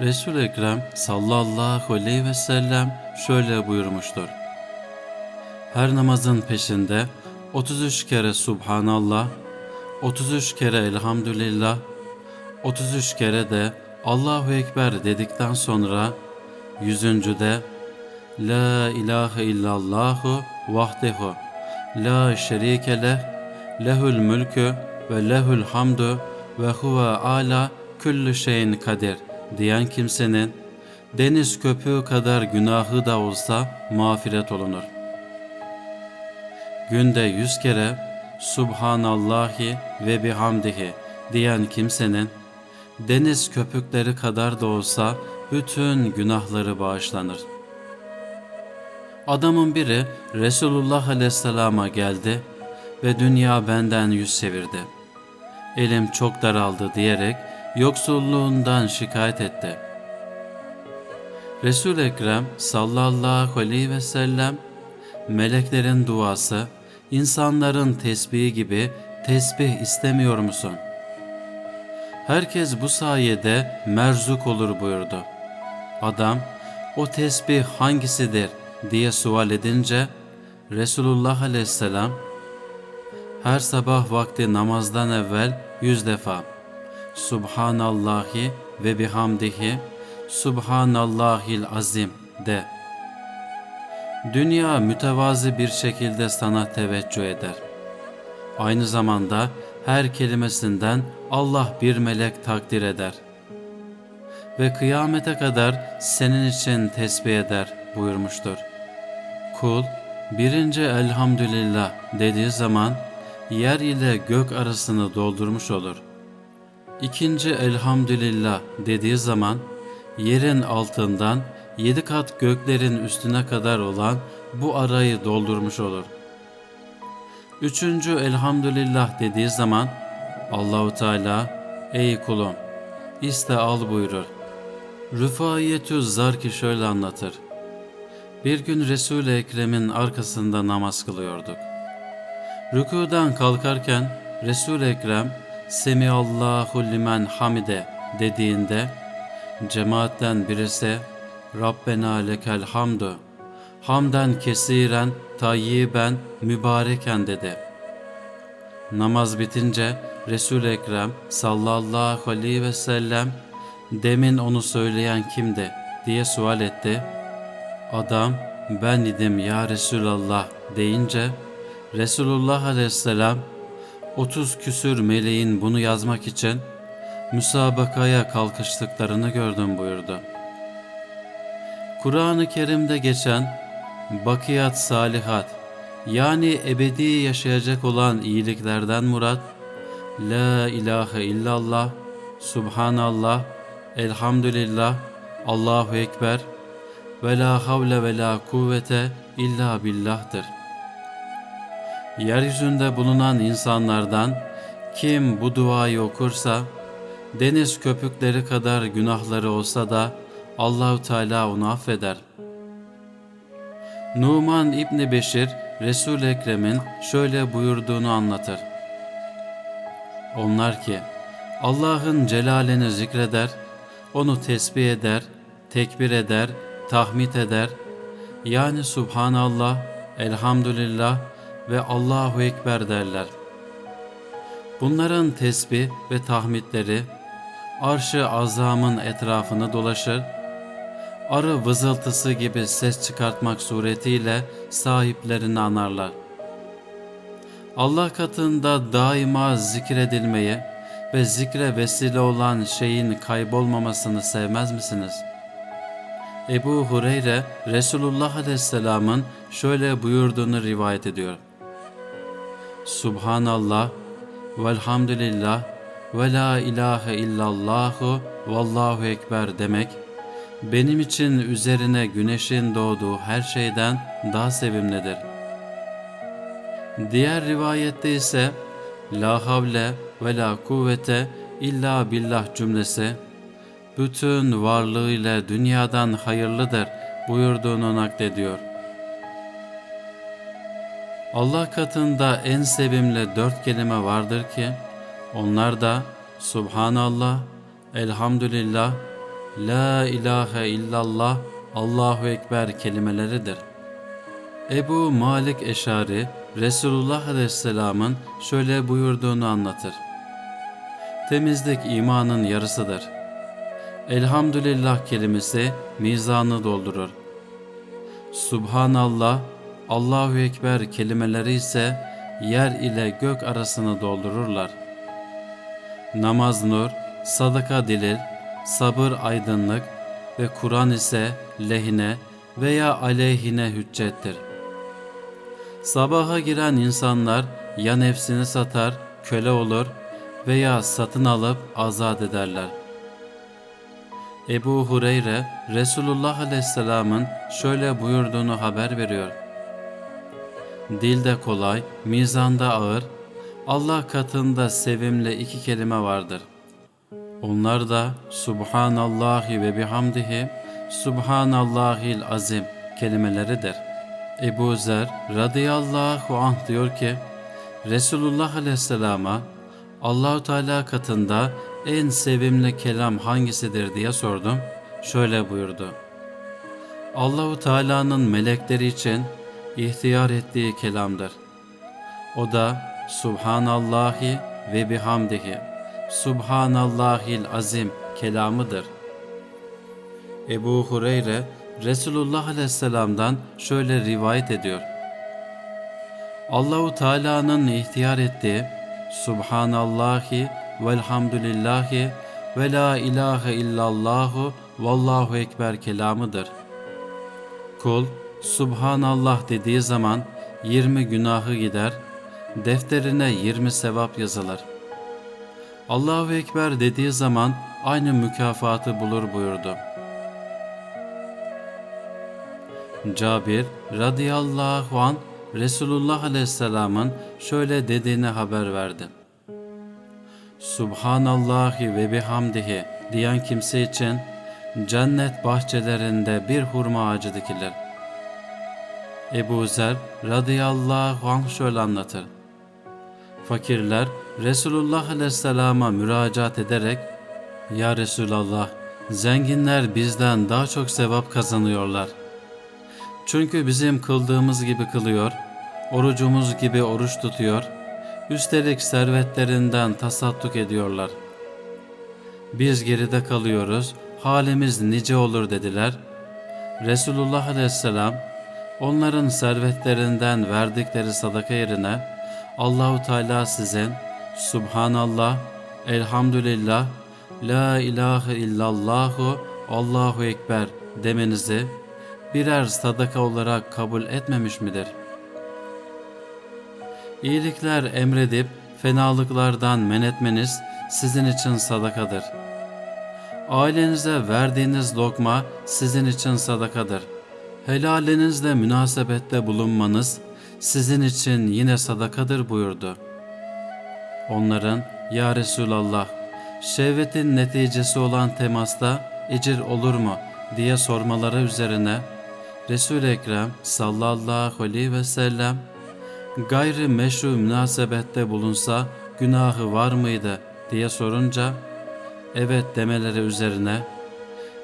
Resul-i Ekrem sallallahu aleyhi ve sellem şöyle buyurmuştur. Her namazın peşinde 33 kere Subhanallah, 33 kere Elhamdülillah, 33 kere de Allahu Ekber dedikten sonra yüzüncüde La ilahe illallahu vahdehu la şerike leh lehül mülkü ve lehül hamdu ve huve ala küllü şeyin kadir diyen kimsenin deniz köpüğü kadar günahı da olsa mağfiret olunur. Günde yüz kere Subhanallahi ve bihamdihi diyen kimsenin deniz köpükleri kadar da olsa bütün günahları bağışlanır. Adamın biri Resulullah Aleyhisselam'a geldi ve dünya benden yüz çevirdi. Elim çok daraldı diyerek yoksulluğundan şikayet etti. Resul Ekrem sallallahu aleyhi ve sellem meleklerin duası, insanların tesbihi gibi tesbih istemiyor musun? Herkes bu sayede merzuk olur buyurdu. Adam, o tesbih hangisidir diye sual edince, Resulullah aleyhisselam, her sabah vakti namazdan evvel yüz defa, Subhanallahi ve bihamdihi, Subhanallahil azim de. Dünya mütevazi bir şekilde sana teveccüh eder. Aynı zamanda her kelimesinden Allah bir melek takdir eder. Ve kıyamete kadar senin için tesbih eder buyurmuştur. Kul birinci elhamdülillah dediği zaman yer ile gök arasını doldurmuş olur. İkinci elhamdülillah dediği zaman yerin altından yedi kat göklerin üstüne kadar olan bu arayı doldurmuş olur. Üçüncü elhamdülillah dediği zaman Allahu Teala ey kulum iste al buyurur. Rüfaiyetü Zarki şöyle anlatır. Bir gün Resul-i Ekrem'in arkasında namaz kılıyorduk. Rükudan kalkarken Resul-i Ekrem Semiallahu limen hamide dediğinde cemaatten birisi Rabbena lekel hamdu hamden kesiren tayyiben mübareken dedi. Namaz bitince Resul-i Ekrem sallallahu aleyhi ve sellem demin onu söyleyen kimdi diye sual etti. Adam ben idim ya Resulallah deyince Resulullah aleyhisselam 30 küsür meleğin bunu yazmak için müsabakaya kalkıştıklarını gördüm buyurdu. Kur'an-ı Kerim'de geçen bakiyat salihat yani ebedi yaşayacak olan iyiliklerden murat La ilahe illallah, Subhanallah, Elhamdülillah, Allahu Ekber ve la havle ve la kuvvete illa billah'tır. Yeryüzünde bulunan insanlardan kim bu duayı okursa deniz köpükleri kadar günahları olsa da Allahu Teala onu affeder. Numan İbni Beşir Resul Ekrem'in şöyle buyurduğunu anlatır. Onlar ki Allah'ın celalini zikreder, onu tesbih eder, tekbir eder, tahmid eder. Yani Subhanallah, Elhamdülillah ve Allahu Ekber derler. Bunların tesbih ve tahmidleri arş-ı azamın etrafını dolaşır, arı vızıltısı gibi ses çıkartmak suretiyle sahiplerini anarlar. Allah katında daima zikredilmeyi ve zikre vesile olan şeyin kaybolmamasını sevmez misiniz? Ebu Hureyre Resulullah Aleyhisselam'ın şöyle buyurduğunu rivayet ediyor. Subhanallah velhamdülillah ve la ilahe illallahu vallahu ekber demek benim için üzerine güneşin doğduğu her şeyden daha sevimlidir. Diğer rivayette ise La havle ve la kuvvete illa billah cümlesi bütün varlığıyla dünyadan hayırlıdır buyurduğunu naklediyor. Allah katında en sevimli dört kelime vardır ki onlar da Subhanallah, Elhamdülillah, La ilahe illallah, Allahu Ekber kelimeleridir. Ebu Malik Eşari, Resulullah Aleyhisselam'ın şöyle buyurduğunu anlatır. Temizlik imanın yarısıdır. Elhamdülillah kelimesi mizanı doldurur. Subhanallah, Allahu Ekber kelimeleri ise yer ile gök arasını doldururlar. Namaz nur, sadaka dilil, sabır aydınlık ve Kur'an ise lehine veya aleyhine hüccettir. Sabaha giren insanlar ya nefsini satar, köle olur veya satın alıp azat ederler. Ebu Hureyre, Resulullah Aleyhisselam'ın şöyle buyurduğunu haber veriyor. Dilde kolay, mizanda ağır, Allah katında sevimli iki kelime vardır. Onlar da Subhanallahi ve bihamdihi, Subhanallahil azim kelimeleridir. Ebu Zer radıyallahu anh diyor ki, Resulullah aleyhisselama Allahu Teala katında en sevimli kelam hangisidir diye sordum. Şöyle buyurdu. Allahu Teala'nın melekleri için ihtiyar ettiği kelamdır. O da Subhanallahi ve bihamdihi. Subhanallahil azim kelamıdır. Ebu Hureyre Resulullah Aleyhisselam'dan şöyle rivayet ediyor. Allahu Teala'nın ihtiyar ettiği Subhanallahi velhamdülillahi ve la ilahe illallahu vallahu ekber kelamıdır. Kul Subhanallah dediği zaman 20 günahı gider, defterine 20 sevap yazılır. Allahu Ekber dediği zaman aynı mükafatı bulur buyurdu. Cabir radıyallahu an Resulullah aleyhisselamın şöyle dediğini haber verdi. Subhanallahi ve bihamdihi diyen kimse için cennet bahçelerinde bir hurma ağacı dikilir. Ebu Zer radıyallahu anh şöyle anlatır. Fakirler Resulullah aleyhisselama müracaat ederek Ya Resulallah zenginler bizden daha çok sevap kazanıyorlar. Çünkü bizim kıldığımız gibi kılıyor, orucumuz gibi oruç tutuyor, üstelik servetlerinden tasadduk ediyorlar. Biz geride kalıyoruz, halimiz nice olur dediler. Resulullah aleyhisselam onların servetlerinden verdikleri sadaka yerine Allahu Teala sizin Subhanallah, Elhamdülillah, La ilahe illallahu, Allahu Ekber demenizi birer sadaka olarak kabul etmemiş midir? İyilikler emredip fenalıklardan men etmeniz sizin için sadakadır. Ailenize verdiğiniz lokma sizin için sadakadır. Helalinizle münasebette bulunmanız sizin için yine sadakadır buyurdu. Onların Ya Resulallah şehvetin neticesi olan temasta ecir olur mu diye sormaları üzerine Resul-i Ekrem sallallahu aleyhi ve sellem gayri meşru münasebette bulunsa günahı var mıydı diye sorunca evet demeleri üzerine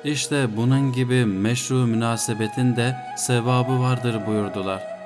işte bunun gibi meşru münasebetin de sevabı vardır buyurdular.''